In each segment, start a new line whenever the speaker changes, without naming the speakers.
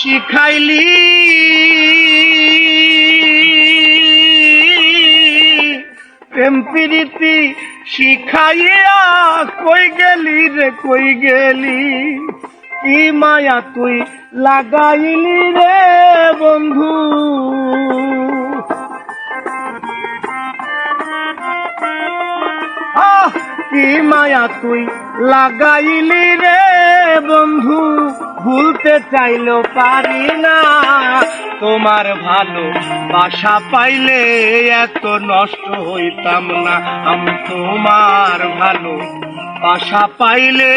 শিখাইলি। প্রেম প্রীতি শিখাইয়া কই গেলি রে, কই গেলি? কি মায়া তুই লাগাইলি রে, বন্ধু? কি মায়া তুই লাগাইলি রে, বন্ধু? ভুলতে চাইলেও পারি না। তোমার ভালো বাসা পাইলে এত নষ্ট হইতাম না। আমি তোমার ভালো বাসা পাইলে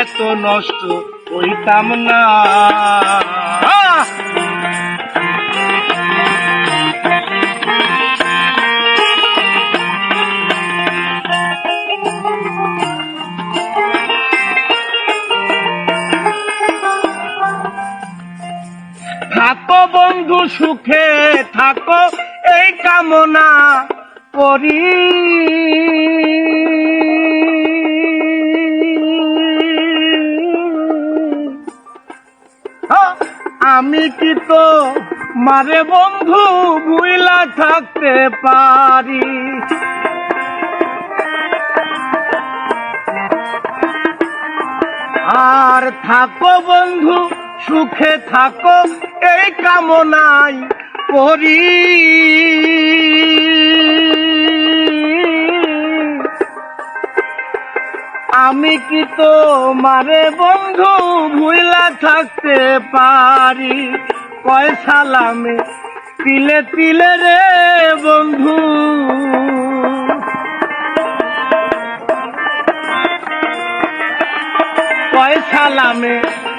এত নষ্ট হইতাম না। থাকো বন্ধু সুখে, থাকো এই কামনা করি। আমি কি তো মারে বন্ধু ভুইলা থাকতে পারি? আর থাকো বন্ধু সুখে থাকো, এই কামনাই করি। আমি কি তো মারে বন্ধু ভুইলা থাকতে পারি? কয় সালামে তিলে তিলে রে বন্ধু। কয় সালামে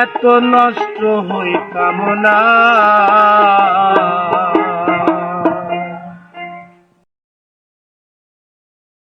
এত নষ্ট হই না